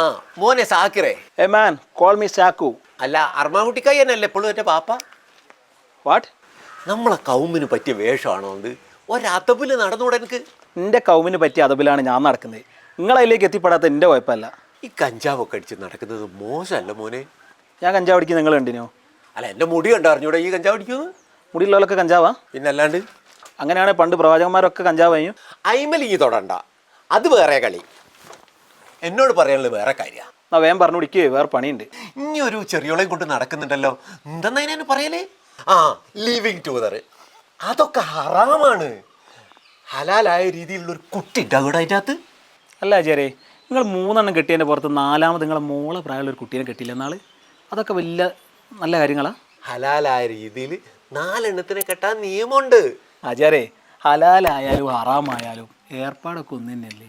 ആ മോനെ സാക്കിറേ. A man call me Sakku അല്ല അർമാകുട്ടിക്കായി എന്നല്ലേ എപ്പോഴും എന്റെ പാപ്പ? വാട്ട് നമ്മളെ കൗമിന് പറ്റിയ വേഷമാണോ അത് ഒരത്തപ്പിൽ നടന്നുകൂടെ എനിക്ക്? എന്റെ കൗമിന് പറ്റിയ അതബിലാണ് ഞാൻ നടക്കുന്നത്. നിങ്ങളതിലേക്ക് എത്തിപ്പെടാത്ത എന്റെ കുഴപ്പമല്ല. ഈ കഞ്ചാവൊക്കെ അടിച്ച് നടക്കുന്നത് മോശമല്ല മോനെ. ഞാൻ കഞ്ചാവ് അടിക്കുന്ന നിങ്ങൾ കണ്ടിനോ? അല്ല എന്റെ മുടി കണ്ടോ അറിഞ്ഞൂടെ ഈ കഞ്ചാവ് അടിക്കുന്നത് മുടിയുള്ളവരൊക്കെ കഞ്ചാവാ? പിന്നെ അല്ലാണ്ട് അങ്ങനെയാണെങ്കിൽ പണ്ട് പ്രവാചകന്മാരൊക്കെ കഞ്ചാവ് കഴിഞ്ഞു അയിമലിങ്ങി തൊടണ്ട. അത് വേറെ കളി. എന്നോട് പറയാനുള്ളത് വേറെ കാര്യമാണ് എന്നാ വേഗം പറഞ്ഞു പിടിക്കുകയോ വേറെ പണിയുണ്ട്. ഇനി ഒരു ചെറിയോളെയും കൊണ്ട് നടക്കുന്നുണ്ടല്ലോ. ഞാൻ പറയലേ? ആ ലിവിങ് ടൂതർ അതൊക്കെ ഹറാമാണ്. ഹലാലായ രീതിയിലുള്ള ഒരു കുട്ടി ഉണ്ടാകൂടെ അതിന്റെ അകത്ത്? അല്ല ചേരേ നിങ്ങൾ മൂന്നെണ്ണം കെട്ടിയതിന്റെ പുറത്ത് നാലാമത് നിങ്ങളെ മോളെ പ്രായമുള്ള ഒരു കുട്ടീനെ കെട്ടിയില്ല എന്നാൾ അതൊക്കെ വലിയ നല്ല കാര്യങ്ങളാ. ഹലാലായ രീതിയിൽ നാലെണ്ണത്തിനെ കെട്ടാൻ നിയമമുണ്ട്. ആചാരേ ഹലാലായാലും ഹറാമായാലും ഏർപ്പാടൊക്കെ ഒന്നു തന്നെയല്ലേ